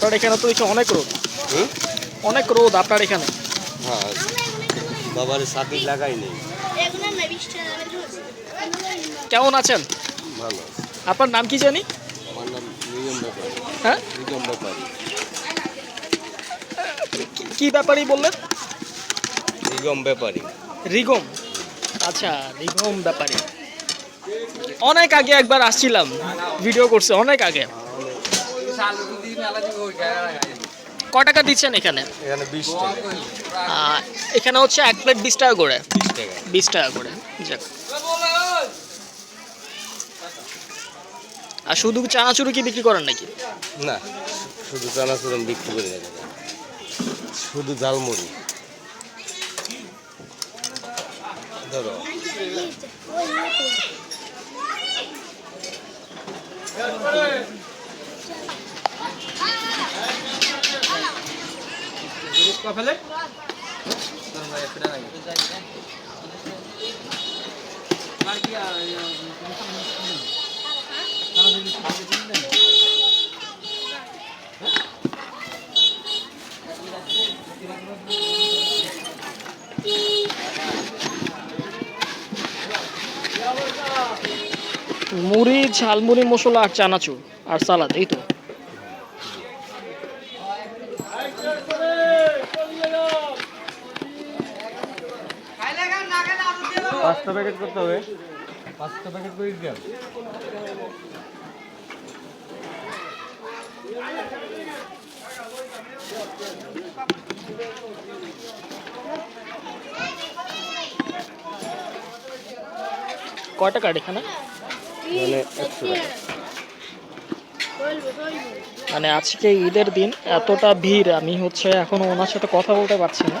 আপনার এখানে তো দেখি অনেক রোদ। অনেক রোদ আপনার এখানে। হ্যাঁ বাবার সাথে লাগাই নেই। কেমন আছেন? ভালো। আপনার নাম কি জানি? আমার নাম নিয়ম ব্যাপারী। হ্যাঁ? নিগম ব্যাপারী। কি- কি ব্যাপারই বললেন? রিগম ব্যাপারী। রিগম। আচ্ছা রিগম ব্যাপারী। অনেক আগে একবার আসছিলাম। ভিডিও করছে অনেক আগে। ক টাকা দিচ্ছেন এখানে? এখানে বিশ টাকা। এখানে হচ্ছে এক প্লেট বিশ টাকা করে। বিশ টাকা। করে যাক। আর শুধু চানাচুরি কি বিক্রি করেন নাকি? না শুধু চানাচুরন বিক্রি করে শুধু ঝালমুড়ি। ধরো। মুড়ি ঝালমুড়ি মশলা আর চানাচুর আর সালাদ এই তো। পাঁচটা প্যাকেট করতে হবে। পাঁচটা প্যাকেট করে দিলাম। কয় টাকা এখানে? মানে একশো মানে আজকে ঈদের দিন এতটা ভিড় আমি হচ্ছে এখনও ওনার সাথে কথা বলতে পারছি না।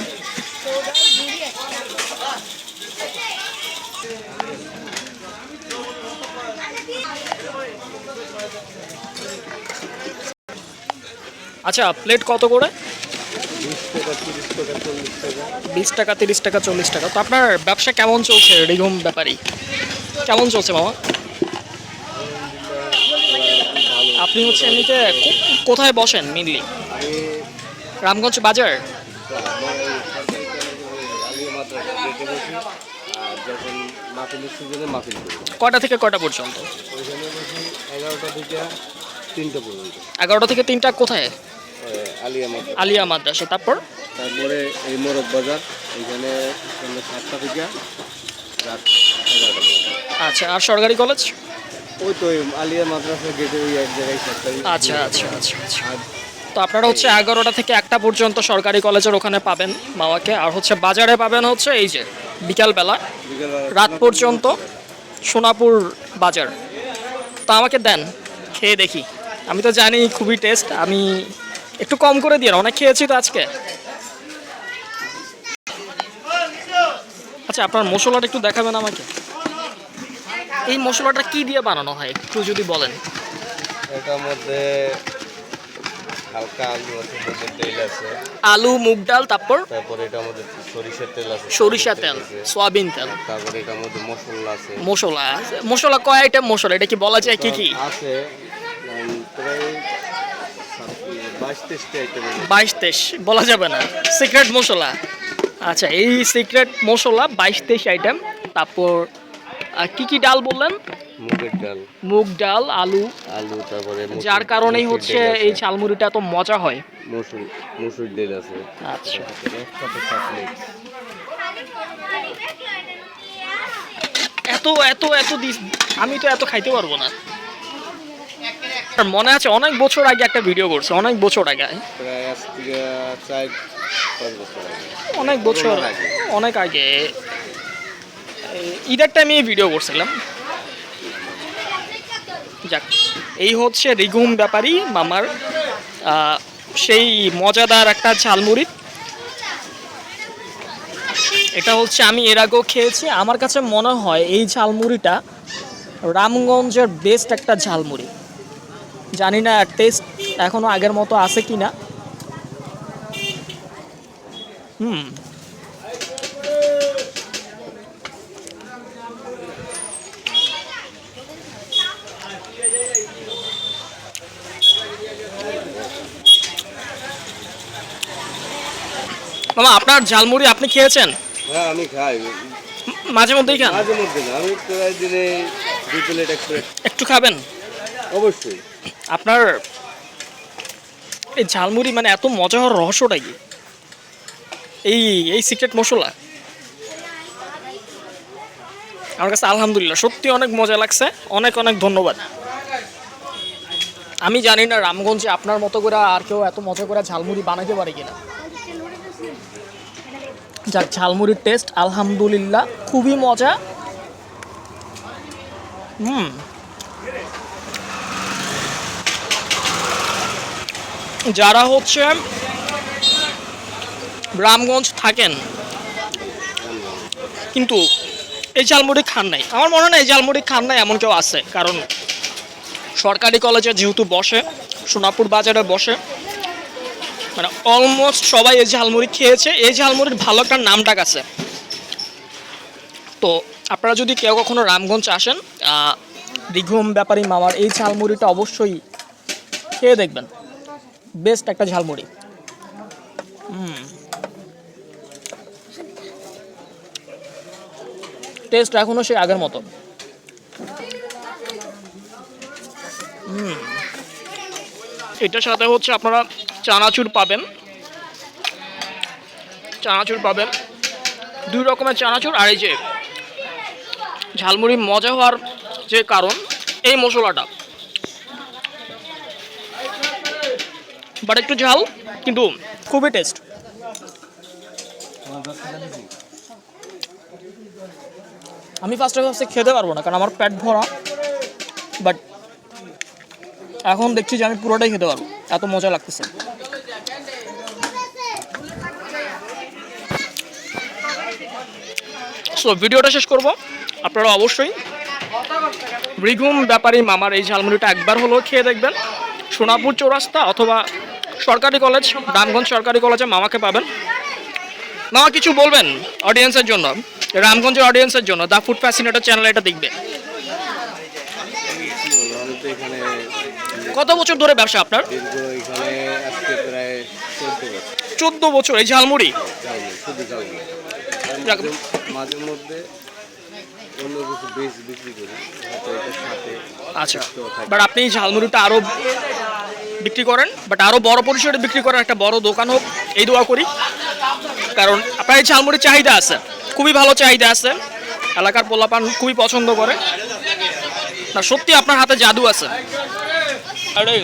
আচ্ছা প্লেট কত করে? বিশ টাকা তিরিশ টাকা চল্লিশ টাকা তো আপনার ব্যবসা কেমন চলছে রিগম ব্যাপারী? কেমন চলছে মামা? আপনি হচ্ছে এমনিতে কোথায় বসেন মেনলি রামগঞ্জ বাজার? কয়টা থেকে কটা পর্যন্ত? এগারোটা থেকে তিনটা পর্যন্ত। এগারোটা থেকে তিনটা কোথায়? আলিয়া মাদ্রাসা। তারপর? তারপরে এই মোরগ বাজার এখানে সাতটা থেকে রাত আচ্ছা আর সরকারি কলেজ? ওই তো আলিয়া মাদ্রাসা গেটে ওই এক জায়গায় আচ্ছা আচ্ছা আচ্ছা আচ্ছা। তো আপনারা হচ্ছে এগারোটা থেকে একটা পর্যন্ত সরকারি কলেজের ওখানে পাবেন মামাকে আর হচ্ছে বাজারে পাবেন হচ্ছে এই যে বিকালবেলা রাত পর্যন্ত সোনাপুর বাজার। তা আমাকে দেন খেয়ে দেখি। আমি তো জানি খুবই টেস্ট আমি একটু কম করে দিয়ে অনেক খেয়েছি তো আজকে। আচ্ছা আপনার মশলাটা একটু দেখাবেন আমাকে। এই মশলাটা কি দিয়ে বানানো হয় একটু যদি বলেন। এটার মধ্যে হালকা আলু আছে মধ্যে তেল আছে। আলু মুগ ডাল তারপর? তারপরে এটার মধ্যে সরিষার তেল আছে সরিষা তেল। সয়াবিন তেল। তারপরে এটার মধ্যে মশলা আছে। মশলা মশলা কয় আইটেম মশলা এটা কি বলা যায় কি কি? আছে উম, প্রায় বাইশ তেইশ বলা যাবে না। সিক্রেট মশলা। আচ্ছা এই সিক্রেট মশলা বাইশ তেইশ আইটেম তারপর কি কি ডাল বললেন? মুগের ডাল। মুগ ডাল আলু। আলু তারপরে যার কারণেই হচ্ছে এই ঝালমুড়িটা এত মজা হয়। মসুর মসুর ডাল আছে। আচ্ছা। এত এত এত দিস আমি তো এত খাইতে পারব না। মনে আছে অনেক বছর আগে একটা ভিডিও করছে অনেক বছর আগে। অনেক বছর। অনেক আগে। এই ঈদের টাইমে ভিডিও করছিলাম। যাক এই হচ্ছে রিগুম ব্যাপারী মামার সেই মজাদার একটা ঝালমুড়ি। এটা হচ্ছে আমি এর আগেও খেয়েছি। আমার কাছে মনে হয় এই ঝালমুড়িটা রামগঞ্জের বেস্ট একটা ঝালমুড়ি। জানি না টেস্ট এখনও আগের মতো আছে কি না হুম। মামা আপনার ঝালমুড়ি আপনি খেয়েছেন? হ্যাঁ আমি খাই। মাঝে মধ্যেই খান? মাঝে মধ্যে না আমি প্রায় দিনে দুই প্লেট এক প্লেট। একটু খাবেন? অবশ্যই। আপনার এই ঝালমুড়ি মানে এত মজা হওয়ার রহস্যটা কি? এই এই সিক্রেট মশলা? আমার কাছে আলহামদুলিল্লাহ, সত্যি অনেক মজা লাগছে, অনেক অনেক ধন্যবাদ। আমি জানি না রামগঞ্জে আপনার মতো করে আর কেউ এত মজা করে ঝালমুড়ি বানাতে পারে কিনা। যাক, ঝালমুড়ির টেস্ট আলহামদুলিল্লাহ, খুবই মজা। হুম। যারা হচ্ছে রামগঞ্জ থাকেন, কিন্তু এই ঝালমুড়ি খান নাই। আমার মনে হয় এই ঝালমুড়ি খান নাই, এমন কেউ আছে। কারণ সরকারি কলেজে যেহেতু বসে, সোনাপুর বাজারে বসে মানে অলমোস্ট সবাই এই ঝালমুড়ি খেয়েছে। এই ঝালমুড়ির ভালো একটা নাম ডাক আছে। তো আপনারা যদি কেউ কখনো রামগঞ্জ আসেন দিঘুম, ব্যাপারী মামার এই ঝালমুড়িটা অবশ্যই খেয়ে দেখবেন। বেস্ট একটা ঝালমুড়ি। টেস্ট এখনও সেই আগের মতো হুম। এটার সাথে হচ্ছে আপনারা চানাচুর পাবেন। চানাচুর পাবেন। দুই রকমের চানাচুর আর এই যে ঝালমুড়ি মজা হওয়ার যে কারণ, এই মশলাটা। বাট একটু ঝাল, কিন্তু খুবই টেস্ট আমি ফার্স্টে ফার্স্টে খেতে পারব না, কারণ আমার পেট ভরা। বাট এখন দেখছি যে আমি পুরোটাই খেতে পারব। এত মজা লাগতেছে। সো ভিডিওটা শেষ করব। আপনারা অবশ্যই রিঘুম ব্যাপারী মামার এই ঝালমুড়িটা একবার হলেও খেয়ে দেখবেন। সোনাপুর চৌরাস্তা অথবা সরকারি কলেজ রামগঞ্জ সরকারি কলেজে মামাকে পাবেন। মামা, কিছু বলবেন অডিয়েন্সের জন্য? রামগঞ্জের অডিয়েন্সের জন্য দ্য ফুড ফ্যাসিনেটর চ্যানেল এটা দেখবে। কত বছর ধরে ব্যবসা আপনার? চোদ্দ বছর, এই ঝালমুড়ি। মাঝে মধ্যে আচ্ছা বাট আপনি ঝালমুড়িটা আরও বিক্রি করেন বাট আরও বড় পরিসরে বিক্রি করার একটা বড় দোকান হোক, এই দোয়া করি। কারণ আপনার এই ঝালমুড়ির চাহিদা আছে, খুবই ভালো চাহিদা আছে। এলাকার পোলাপান খুবই পছন্দ করে। না, সত্যি আপনার হাতে জাদু আছে। আরে